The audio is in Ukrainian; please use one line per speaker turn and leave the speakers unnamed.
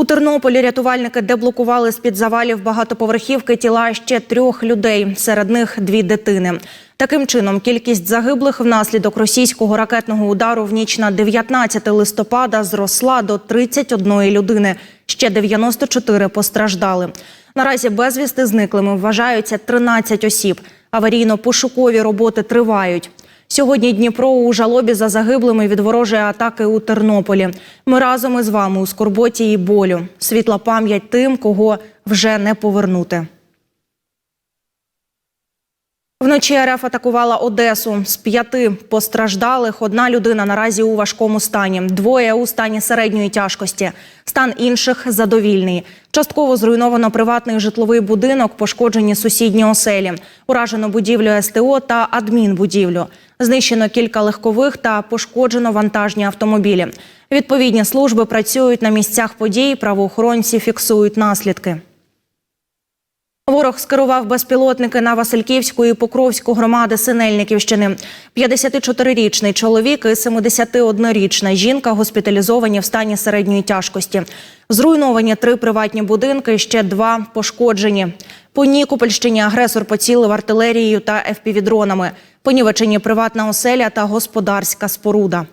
У Тернополі рятувальники деблокували з-під завалів багатоповерхівки тіла ще трьох людей, серед них дві дитини. Таким чином, кількість загиблих внаслідок російського ракетного удару в ніч на 19 листопада зросла до 31 людини. Ще 94 постраждали. Наразі безвісти зниклими вважаються 13 осіб. Аварійно-пошукові роботи тривають. Сьогодні Дніпро у жалобі за загиблими від ворожої атаки у Тернополі. Ми разом із вами у скорботі і болю. Світла пам'ять тим, кого вже не повернути. Вночі РФ атакувала Одесу. З п'яти постраждалих одна людина наразі у важкому стані, двоє у стані середньої тяжкості. Стан інших задовільний. Частково зруйновано приватний житловий будинок, пошкоджені сусідні оселі. Уражено будівлю СТО та адмінбудівлю. Знищено кілька легкових та пошкоджено вантажні автомобілі. Відповідні служби працюють на місцях подій. Правоохоронці фіксують наслідки. Ворог скерував безпілотники на Васильківську і Покровську громади Синельниківщини. 54-річний чоловік і 71-річна жінка госпіталізовані в стані середньої тяжкості. Зруйновані три приватні будинки, ще два пошкоджені. По Нікопольщині агресор поцілив артилерією та ФПВ-дронами. Понівечені приватна оселя та господарська споруда.